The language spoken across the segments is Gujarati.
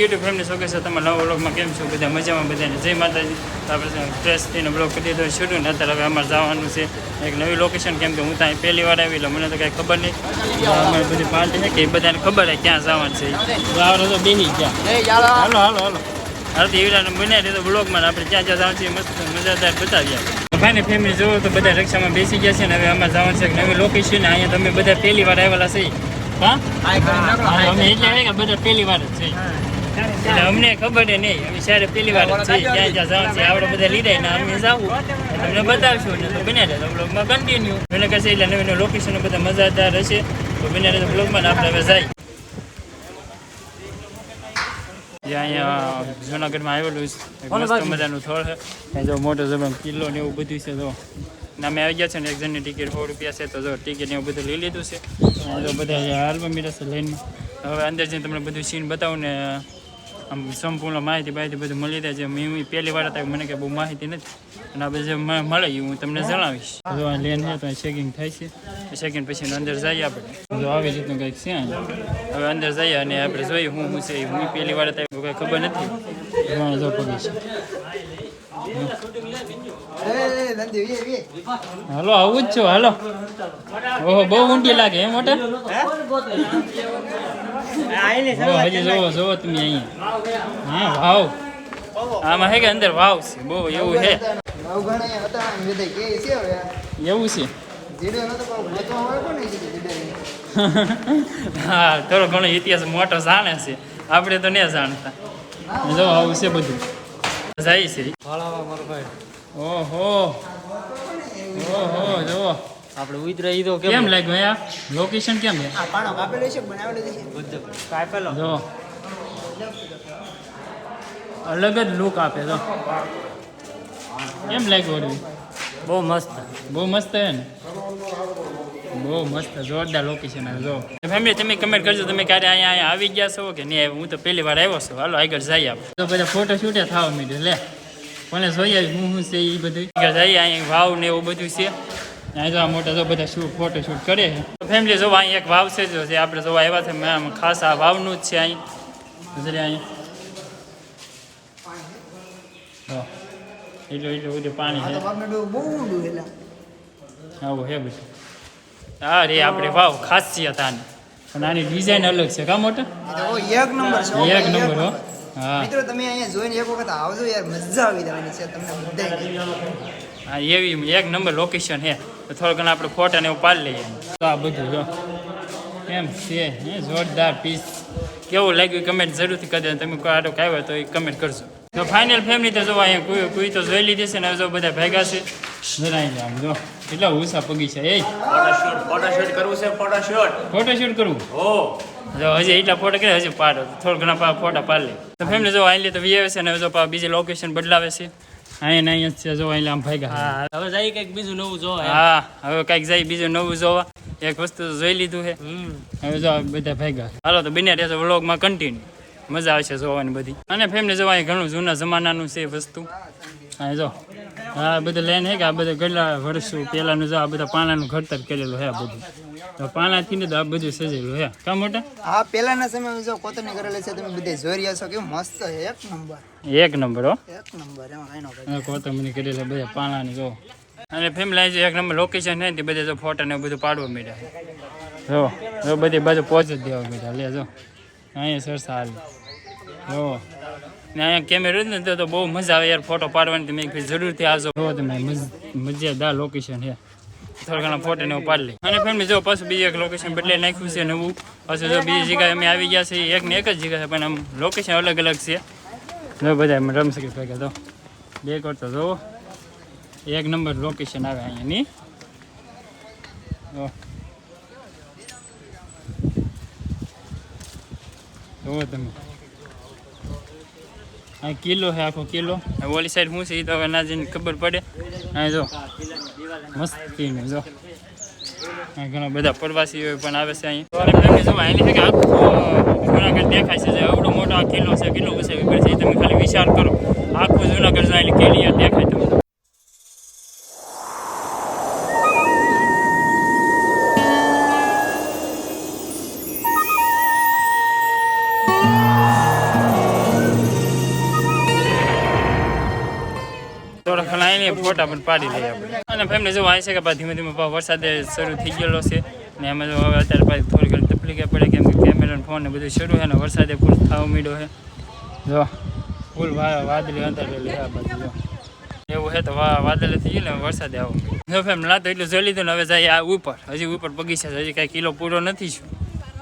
યુટ્યુબ ફેમિલી શોકે છે? તમે નવા બ્લોગમાં કેમ છો? બધા મજામાં બધાને જય માતાજી. તો આપણે ફ્રેશ થઈને બ્લોગ કરી દીધો શૂટિંગ ને અત્યારે હવે અમારે જવાનું છે એક નવી લોકેશન કેમ કે હું ત્યાં પહેલી વાર આવી એટલે મને તો કાંઈ ખબર નહીં. અમારી બધી પાર્ટી છે કે એ બધાને ખબર હોય ક્યાં જવાનું છે. તો આપણે તો બેસી ગયા હાલો હાલો હાલો હાલ. તો એવી બનાવી દીધો બ્લોગમાં આપણે ક્યાં જ્યાં જવાનું છે મસ્ત મજાદાર બતાવી આપે ભાઈને ફેમિલી જોવો તો બધા રક્ષામાં બેસી ગયા છે ને હવે અમારે જવાનું છે નવી લોકેશન અહીંયા તમે બધા પહેલી વાર આવેલા છે. હા? અમે એટલે બધા પહેલી વાર જ છે. એટલે અમને ખબર નહીં. અમે ત્યારે પહેલી વાર છે ક્યાં ક્યાં જવાનું છે આપણે બધા લીધા ને અમે જાવું. તમને બતાવશું ને તો બન્યા રહે બ્લોગમાં કન્ટિન્યુ મને કહેશે એટલે નવી નવી લોકેશનો બધા મજાદાર હશે. તો બન્યા રહે તો બ્લોગમાં આપણે હવે જાય જે અહીંયા જુનાગઢમાં આવેલું છે. મસ્ત મજાનું સ્થળ છે. જો મોટો જબર કિલ્લો ને એવું બધું છે જો. ને અમે આવી ગયા છે ને એક જણની ટિકિટ સો રૂપિયા છે તો જો ટિકિટ ને એવું બધું લઈ લીધું છે. જો બધા હાલમાં મીરા છે લાઈનમાં હવે અંદર જઈને તમને બધું સીન બતાવું ને આમ સંપૂર્ણ માહિતી બાહિતી બધું મળી રહે છે. મેં પહેલી વાર હતા મને કે બહુ માહિતી નથી. અને આ બધું મને મળે એ હું તમને જણાવીશ. જો આ લેન છે તો ચેકિંગ થાય છે. ચેકિંગ પછી અંદર જઈએ આપણે. જો આવી રીતનું કંઈક છે હવે અંદર જઈએ અને આપણે જોઈએ હું હું છે હું પહેલી વાર હતા કંઈ ખબર નથી. જો પડી છે. હલો, આવું જ છો. હાલો. ઓહો, બહુ ઊંડી લાગે એમ મોટા હજી જોવો જોવો તમે અહીંયા. હા વાવ. આમાં હે કે અંદર વાવ છે? બહુ એવું છે એવું છે? હા થોડો ઘણો ઇતિહાસ મોટો જાણે છે. આપણે તો નહીં જાણતા. જો આવું છે બધું. જાય છે. ઓહો. ઓહો જો આપણે ઉતરે ઈ તો કેમ લાગ્યું આ લોકેશન કેમ છે? કાપેલો જો. અલગ જ લુક આપે તો કેમ લાગ્યું ઓરવી બહુ મસ્ત. બહુ મસ્ત છે ને? બહુ મસ્ત જોરદાર લોકેશન જો. ફેમિલી તમે કમેન્ટ કરજો તમે ક્યારે અહીંયા અહીંયા આવી ગયા છો કે નહીં? હું તો પહેલી વાર આવ્યો છું. હાલો આગળ જઈએ આપણે. તો બધા ફોટો શૂટે થવા માંડ્યું લે. કોને જોઈએ હું શું છે એ બધું આગળ જઈએ અહીંયા વાવ ને એવું બધું છે. અહીંયા જો આ મોટા જો બધા શૂટ ફોટો શૂટ કરે છે ફેમિલી જો અહીં એક વાવ છે જો જે આપણે જોવા આવ્યા છે મેં ખાસ આ વાવનું જ છે અહીં. નજરે અહીંયા જો એટલું એટલું બધું પાણી છે. આવું હે બધું. હા રે આપણે વાવ ખાસિયત આની. પણ આની ડિઝાઇન અલગ છે કા મોટા? એક નંબર છે એક નંબર હો. મિત્રો તમે અહીંયા જોઈને એક વખત આવજો યાર મજા આવી જવાની છે તમને હા એવી એક નંબર લોકેશન છે. તો થોડો ઘણા આપણે ફોટા ને એવું પાડી લઈએ. તો આ બધું જો. એમ છે હે જોરદાર પીસ કેવું લાગ્યું કમેન્ટ જરૂરથી કરી તમે કોઈ આટો આવ્યો તો એ કમેન્ટ કરશો તો ફાઇનલ ફેમિલી તો જોવા અહીંયા કોઈ કોઈ તો જોઈ લીધી છે ને જો બધા ભેગા છે. જણાઈ જાય જો. કેટલા ઉષા પગી છે એ. ફોટોશૂટ ફોટોશૂટ કરવું છે ફોટોશૂટ ફોટોશૂટ કરવું? હો. જો હજી એટલા ફોટા કે હજી પાડો. થોડા ઘણા પા- ફોટા પાડી લે. તો ફેમિલી જો અહીં તો વી આવે છે ને જો બીજી લોકેશન બદલાવે છે. અહીંયા અહીંયા જોવા છે જો અહીં આમ ભાગ્યા હા હવે જાય કંઈક બીજું નવું જોવા હા હવે કંઈક જાય બીજું નવું જોવા. એક વસ્તુ જોઈ લીધું છે. હવે જો બધા ભાગ્યા હાલો તો બન્યા રહેશે વ્લોગમાં કન્ટિન્યુ મજા આવશે જોવાની બધી. અને ફેમિલી જોવા ઘણું જૂના જમાનાનું છે વસ્તુ. હા જો. હા બધા લઈને હે કે આ બધા કેટલા વર્ષો પહેલાંનું જો આ બધા પાણાનું ઘડતર કરેલું હે બધું. તો પાણાથી ને તો આ બધું સજેલું હે. કા મોટા? હા પહેલાના સમયમાં જો કોતરણી કરેલી છે તમે બધે જોઈ રહ્યા છો કે મસ્ત એક નંબર. એક નંબર હો. એક નંબર એમાં કાંઈ નો કાંઈ. અને બધા પાણાની જો. અને ફેમિલી છે એક નંબર લોકેશન હે ને બધે જો ફોટા ને બધું પાડવા માંડ્યા જો જો બધી બાજુ પહોંચ જ દેવા માંડ્યા. લે જો. અહીંયા સર સારું જો. ને અહીંયા કેમેરો ને તો બહુ મજા આવે યાર ફોટો પાડવાની તમે જરૂરથી આવજો. જો તમે મજ- મજેદાર લોકેશન છે થોડા ઘણા ફોટો ને એવું પાડી લઈ. અને ફેમિલી જો પાછું બીજું એક લોકેશન બદલાઈ નાખ્યું છે નવું. પાછું જો બીજી જગ્યાએ અમે આવી ગયા છીએ. એક ને એક જ જગ્યા છે પણ આમ લોકેશન અલગ અલગ છે. જો બધા એમ રમી શકે ભેગા તો બે કરતો જો. એક નંબર લોકેશન આવે અહીંયાની. જુઓ તમે. આ કિલ્લો છે, આખો કિલ્લો. ઓલી સાઈડ શું છે એ તો ના જઈને ખબર પડે. અહીં જો. મસ્તીનું જો. ઘણા બધા પ્રવાસીઓ પણ આવે છે અહીં. છે કે આખું જુનાગઢ દેખાય છે, જે અવડો મોટો આ કિલ્લો છે કિલ્લો વિશે ખબર છે તમે ખાલી વિચાર કરો. આખું જુનાગઢ કેલી દેખાય ફોટા પણ પાડી લઈએ અને ફેમિલી જો આવી છે કે ધીમે ધીમે વરસાદ શરૂ થઈ ગયેલો છે ને એમાં જો હવે અત્યારે પાછી થોડી ઘણી તકલીફ પડે કેમ કે કેમેરા ફોન ને બધું શરૂ છે ને વરસાદે ફૂલ થવા માંડ્યો છે. જો ફૂલ વાદળી અંધારેલી છે આ બાજુ, જો. એવું છે તો વાદળ થઈ ગયું ને વરસાદે આવો જો ફેમ ના તો એટલું જોઈ લીધું ને હવે જાય આ ઉપર. હજી ઉપર બગીચા છે, હજી કાંઈ કિલો પૂરો નથી શું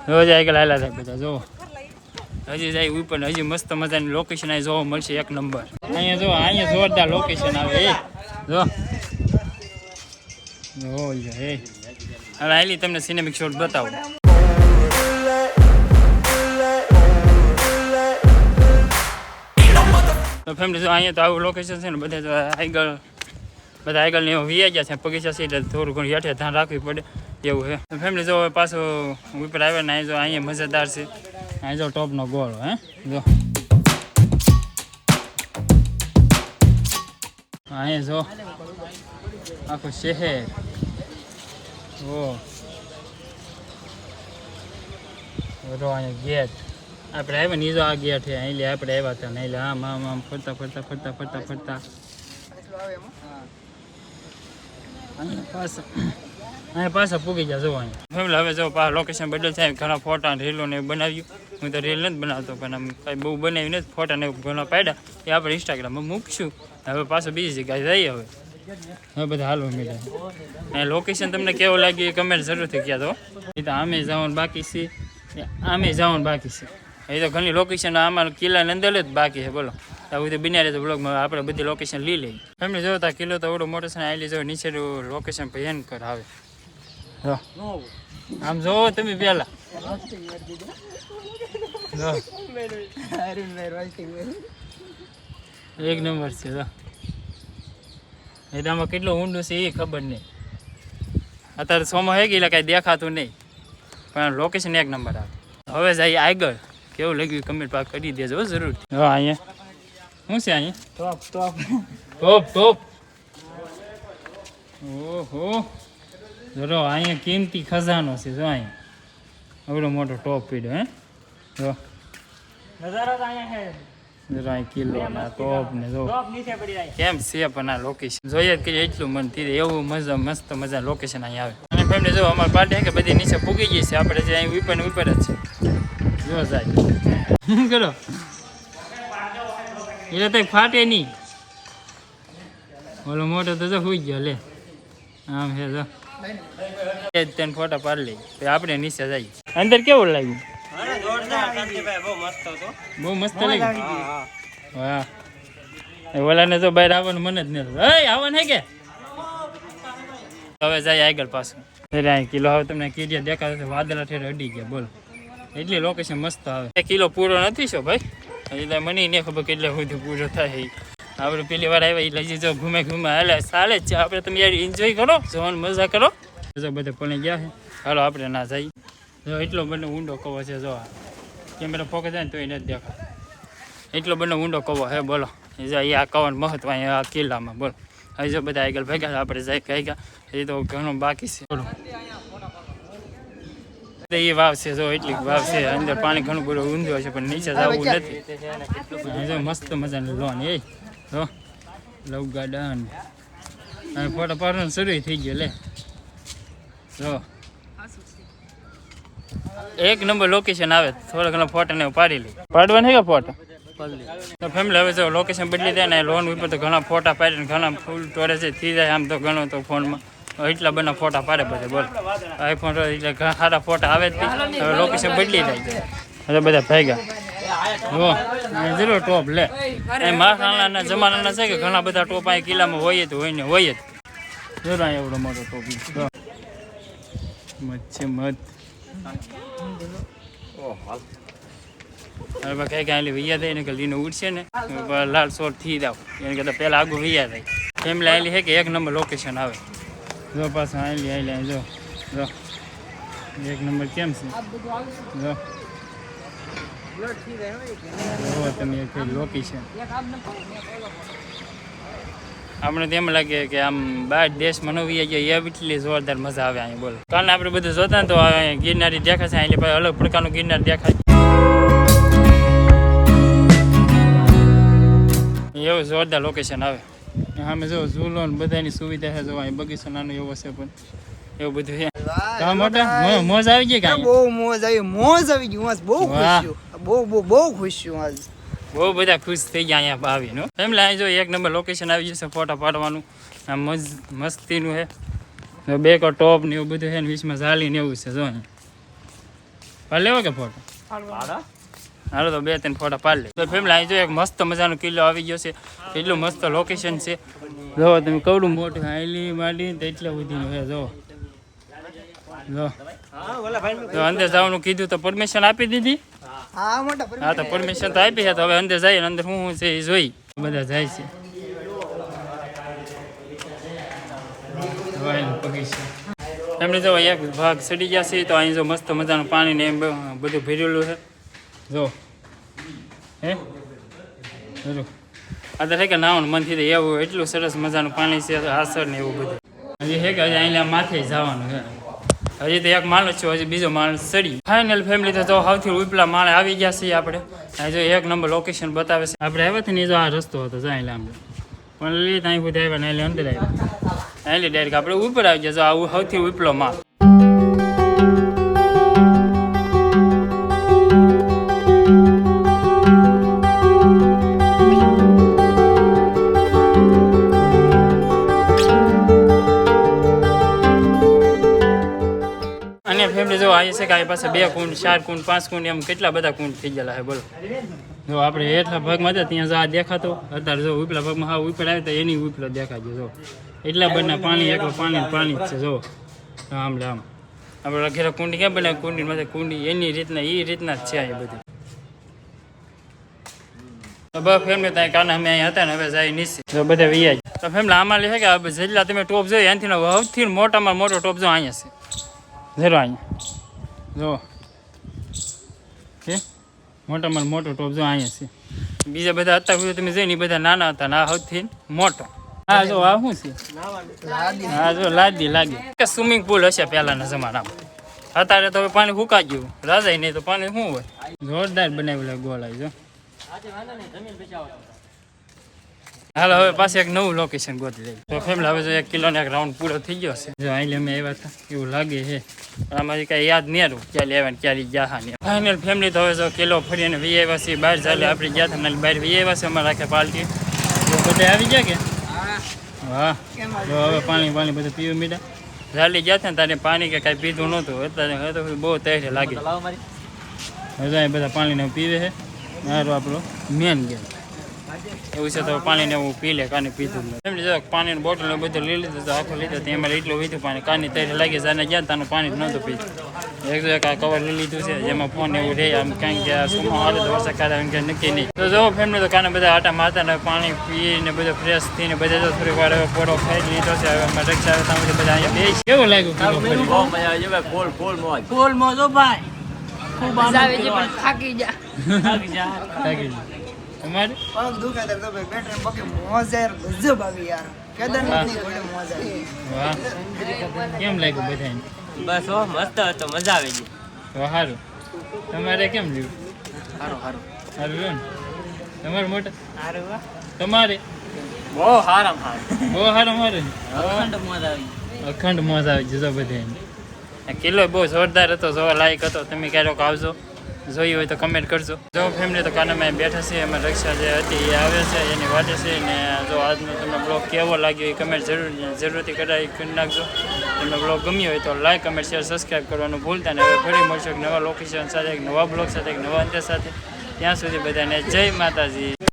જો જાય આગળ હાલા થાય બધા, જો. હજી જાય ઉપર હજી મસ્ત મજાની લોકેશન અહીં જોવા મળશે એક નંબર. અહીંયા જો, અહીંયા જોરદાર લોકેશન આવે, એ. જો. હવે આલી તમને સિનેમિક શોટ બતાવું. તો ફેમિલી જો અહીંયા તો આવું લોકેશન છે ને બધા આગળ બધા આગળ ને એવા વીયા ગયા છે બગીચા છે એટલે થોડું ઘણું હેઠે ધ્યાન રાખવી પડે એવું છે. ફેમિલી જો પાછું ઉપર આવ્યા ને અહીં જો અહીંયા મજેદાર છે. અહીં જો ટોપનો ગોળ હે. જો. અહીંયા જો. આખું શહેર. ઓ. બધો અહીંયા ગેટ. આપણે આવ્યા ને જો આ ગેટ છે, અહીં આપણે આવ્યા હતા ને એટલે આમ આમ આમ, ફરતા ફરતા ફરતા ફરતા ફરતા. અહીંયા પાછા અહીંયા પાછા પૂગી જોવા ફેમિલી હવે જો, પાછા લોકેશન બદલ થાય ઘણા ફોટા રીલો ને બનાવ્યું. હું તો રીલ નથી બનાવતો, પણ આમ કાંઈ બહુ બનાવીને નથી ફોટા ને ઘણા પાડ્યા. એ આપણે ઇન્સ્ટાગ્રામમાં મૂકશું. હવે પાછો બીજી જગ્યાએ જઈએ હવે. હવે બધા હાલવા મળ્યા અને લોકેશન તમને કેવું લાગ્યું એ કમેન્ટ જરૂરથી કહો તો એ તો આમે જવાનું બાકી છે. આમે જવાનું બાકી છે. એ તો ઘણી લોકેશન આમાં કિલ્લાની અંદર જ બાકી છે, બોલો. આવું તો બિના તો બ્લોગમાં આપણે બધી લોકેશન લઈ લઈએ. એમને જો તા કિલ્લો તો એવડો મોટો છે ને આલી જો નીચે લોકેશન ભયંકર આવે. આમ જોવો તમે પહેલા. જો એક નંબર છે જો. એ તો આમાં કેટલું ઊંડું છે એ ખબર નહીં. અત્યારે સોમાં હે ગયેલા કાંઈ દેખાતું નહીં. પણ લોકેશન એક નંબર આવે. હવે જઈએ આગળ. કેવું લાગ્યું કમેન્ટ પાક કરી દેજો હો જરૂર. હા અહીંયા. શું છે અહીંયા? ટોપ ટોપ ટોપ ટોપ ઓહો. જરો અહીંયા કિંમતી ખજાનો છે જો અહીંયા. આવડો મોટો ટોપ પીડ્યો હે. જો. નજારો તો અહીંયા છે. અહીં કિલ્લો ને આ ને જો. કેમ છે પણ આ લોકેશન જોઈએ કે એટલું મન એવું મજા મસ્ત મજા લોકેશન અહીં આવે. અને ફેમિલી જો અમારી પાર્ટી કે બધી નીચે પૂગી ગઈ છે. આપણે જે અહીં ઉપર ને ઉપર જ છે. જો જાય શું કરો? એટલે તો ફાટે નહીં. ઓલો મોટો તો જો હોઈ ગયો લે. આમ છે જો. તેને ફોટા પાડી લઈ. આપણે નીચે જઈએ. અંદર કેવું લાગ્યું? બહુ મસ્ત વાહ. ઓલાને તો બહાર આવવાનું મને જ નહીં આવવાનું હે કે? હવે જાય આગળ પાછું. અહીં કિલો હવે તમને કીડિયા દેખાતો છે વાદળા ઠેર અડી ગયા બોલો. એટલી લોકેશન મસ્ત આવે. એક કિલો પૂરો નથી છો ભાઈ? હજી તો મને નહીં ખબર કેટલે સુધી પૂરો થાય. આપણે પેલી વાર આવ્યા એટલે હજી જો ઘૂમે ઘૂમે હાલે ચાલે જ છે. આપણે તમે યાર એન્જોય કરો જોવાનું મજા કરો. જો બધે પણી ગયા છે. હાલો આપણે ના જઈએ. જો એટલો બધો ઊંડો કવો છે જો આ. કેમેરા ફોકસ જાય ને તો એ નથી દેખાય એટલો બધો ઊંડો કવો હે બોલો. એ જો આ કવાનું મહત્વ અહીંયા આ કિલ્લામાં બોલો. હવે જો બધા આગળ ભેગા આપણે જાય ગયા. હજી તો ઘણું બાકી છે. બોલો. એ વાવ છે જો એટલી વાવ છે અંદર પાણી ઘણું બધું ઊંધું છે પણ નીચે જવું નથી. જો મસ્ત મજાની લોન એ. જો. લવ ગાર્ડન અને ફોટો પાડવાનું શરૂ થઈ ગયો લે. જો. એક નંબર લોકેશન આવે, થોડા ઘણા ફોટા ને પાડી લે. પાડવાનું છે કે ફોટો તો ફેમિલી હવે જો લોકેશન બદલી દે ને લોન ઉપર તો ઘણા ફોટા પાડીને ઘણા ફૂલ સ્ટોરેજ થઈ જાય આમ તો ઘણો તો ફોનમાં એટલા બધા ફોટા પાડે બધે, બોલ. આઈફોન એટલે ઘણા સારા ફોટા આવે જ હવે લોકેશન બદલી જાય. હવે બધા ભેગા. જો જરૂર ટોપ લે. એ મહારાણાના જમાનાના છે કે ઘણા બધા ટોપ અહીં કિલ્લામાં હોય જ, હોય ને હોય જ. જરૂર એવડો મોટો ટોપ મચ્છી મત હવે કઈ કાંઈ વૈયા થાય ને કે લીનો ઉડશે ને લાલ સોર થઈ જાવ એને કરતાં પહેલાં આગળ વૈયા થાય. ફેમિલી આવેલી છે કે એક નંબર લોકેશન આવે. જો પાછું આવેલી આવેલી જો. જો. એક નંબર કેમ છે? જો. તમે લોકેશન આપણે તો એમ લાગે કે આમ બહાર દેશમાં નવી ગયા એ એટલી જોરદાર મજા આવે અહીંયા બોલો. કાલે આપણે બધું જોતા ને તો અહીંયા ગિરનારી દેખાશે એટલે પછી અલગ પ્રકારનું ગિરનાર દેખાય. એવું જોરદાર લોકેશન આવે. સામે જો ઝૂલો ને બધાની સુવિધા છે જો અહીં બગીચો નાનો એવો છે પણ એવું બધું છે. વાહ, કામ મોટા? ભાઈ. મો- મોજ આવી ગઈ આ કાંઈ? બહુ મોજ આવી મોજ આવી ગઈ મોજ બહુ ખુશ વાહ. છું. બહુ બહુ બહુ ખુશ છું આજ. બહુ બધા ખુશ થઈ ગયા અહીંયા આવીને. એમ લાગે જો એક નંબર લોકેશન આવી જશે ફોટા પાડવાનું. આ મજ મસ્તીનું છે બે કો ટોપ ને એવું બધું છે ને વીસમાં ઝાલી ને એવું છે જો પાડ લેવો કે ફોટો? હાલો તો બે ત્રણ ફોટા પાડ લે. તો ફેમિલી અહીં જો એક મસ્ત મજાનો કિલ્લો આવી ગયો છે. એટલું મસ્ત લોકેશન છે. જો તમે કવડું મોટું હાઈલી માંડી એટલા સુધીનું છે જો. જો. અંદર જવાનું કીધું તો પરમિશન આપી દીધી. હા મોટા હા તો પરમિશન તો આપી છે તો હવે અંદર જઈએ ને અંદર શું શું છે એ જોઈ. બધા જાય છે. એમને જો એક ભાગ સડી ગયા છે તો અહીં જો મસ્ત મજાનું પાણી ને એમ બધું ભરેલું છે. જો. હે? જો આ તો કે નાવાનું મન થઈ એવું એટલું સરસ મજાનું પાણી છે આસર ને એવું બધું. હજી હે કે અહીંયા માથે જવાનું છે. હજી તો એક માણસ છું, હજી બીજો માણસ સડી ફાઇનલ ફેમિલી તો જો સૌથી ઉપલા માળે આવી ગયા છીએ આપણે. હજુ એક નંબર લોકેશન બતાવે છે. આપણે આવ્યા ને જો આ રસ્તો હતો, જાય લાંબો પણ લી ત્યાં સુધી આવ્યા ને એટલે અંદર આવ્યા. એટલે ડાયરેક્ટ આપણે ઉપર આવી ગયા, જો આવું સૌથી ઉપલો માળ. ફેમિલી જો આવી છે કે આ પાસે બે કુંડ, ચાર કુંડ, પાંચ કુંડ, એમ કેટલા બધા કુંડ થઈ ગયેલા છે, બોલો. જો આપણે હેઠલા ભાગમાં હતા, ત્યાં જો આ દેખાતો. અત્યારે જો ઉપલા ભાગમાં હા ઉપર આવે તો એની ઉપલા દેખાજો, જો. એટલા બધા પાણી એકલો પાણી ને પાણી જ છે, જો. આમ લે આમ. આપણે ઘેર કુંડી કેમ બનાવે? કુંડી માટે કુંડી એની રીતના એ રીતના જ છે આ બધી. તો બસ ફેમિલી ત્યાં કારણે અમે અહીંયા હતા ને, હવે જાય નીચે. તો બધા વૈયા ગયા. તો ફેમિલી આમાં લે છે કે આ જેટલા તમે ટોપ જોઈએ એનાથી સૌથી મોટામાં મોટો ટોપ જો અહીંયા છે. ઝેરો અહીંયા જો. છે મોટામાં મોટો ટોપ જો અહીંયા છે. બીજા બધા હતા તમે જઈ એ બધા નાના હતા ને આ સૌથી મોટો. હા જો, આ શું છે? હા જો લાદી લાગે. સ્વિમિંગ પુલ હશે પહેલાના જમાનામાં. અત્યારે તો પાણી ફૂંકાઈ ગયું. રાજાય નહીં તો પાણી શું હોય? જોરદાર બનાવેલા ગોળાઈ જો. હાલો હવે પાછું એક નવું લોકેશન ગોતી લઈએ તો ફેમિલી હવે જો એક કિલોનો એક રાઉન્ડ પૂરો થઈ ગયો છે. જો અહીં અમે આવ્યા હતા એવું લાગે છે. પણ આમાંથી કાંઈ યાદ નહીં રહ્યું ક્યાં આવ્યા ને ક્યારે ગયા નહીં. ફાઇનલ ફેમિલી તો હવે જો કિલો ફરીને વી આવ્યા છીએ બહાર ચાલે આપણે ગયા હતા ને બહાર વી આવ્યા છે અમારા આખે પાલટી તો બધા આવી ગયા કે? વાહ તો હવે પાણી પાણી બધું પીવું મીઠા ચાલી ગયા હતા ને તારે પાણી કે કાંઈ પીધું નહોતું અત્યારે હવે તો બહુ તૈયાર લાગે. હવે બધા પાણીને પીવે છે. મારો આપણો મેન ગેમ એવું છે તો પાણીને એવું પી લે કાને પીધું જ નથી એમ જો પાણીની બોટલ ને બધું લઈ લીધું તો આખું લીધું તો એમાં એટલું વીધું પાણી. કાની તૈયાર લાગી જાય ગયા ને તાનું પાણી જ નહોતું પીધું. એક જો એક આ કવર લઈ લીધું છે જેમાં ફોન એવું રહે આમ કાંઈ કે સુમો હાલે તો વરસાદ કાઢે એમ કે નક્કી નહીં. તો જો ફેમિલી તો કાને બધા આટા મારતા ને પાણી પી ને બધું ફ્રેશ થઈને બધા જો થોડીક વાર હવે ખાઈ લીધો છે હવે અમે રિક્ષા આવે તમે બધા અહીંયા બે કેવું લાગ્યું કિલો ફરી? આવે છે પણ થાકી જા થાકી ગઈ. તમારે પગ દુખે તો તો પગે મોજ યાર ગજબ આવી યાર. કેદારનાથની ઘોડે મોજ આવી. વાહ. કેમ લાગ્યું બધાને? બસ હો મસ્ત હતો મજા આવી ગઈ. તો સારું તમારે કેમ લીધું સારું સારું સારું તમારે મોટા? તમારે? બહુ સારા સારું બહુ સારું મારે અખંડ મજા આવી અખંડ મોજ આવી જજો બધાને આ કિલ્લો બહુ જોરદાર હતો જોવા લાયક હતો. તમે ક્યારેક આવજો. જોયું હોય તો કમેન્ટ કરજો. જો ફેમિલી તો કાનામાં બેઠા છે, એમાં રક્ષા જે હતી એ આવે છે, એની વાટે છે, ને જો આજનો તમને બ્લોગ કેવો લાગ્યો એ કમેન્ટ જરૂર, જરૂરથી કરાવી કરી નાખજો. તમને બ્લોગ ગમ્યો હોય તો લાઈક કમેન્ટ શેર સબસ્ક્રાઈબ કરવાનું ભૂલતા ને હવે ફરી મળશું એક નવા લોકેશન સાથે, એક નવા બ્લોગ સાથે, એક નવા અંતર સાથે. ત્યાં સુધી બધાને જય માતાજી.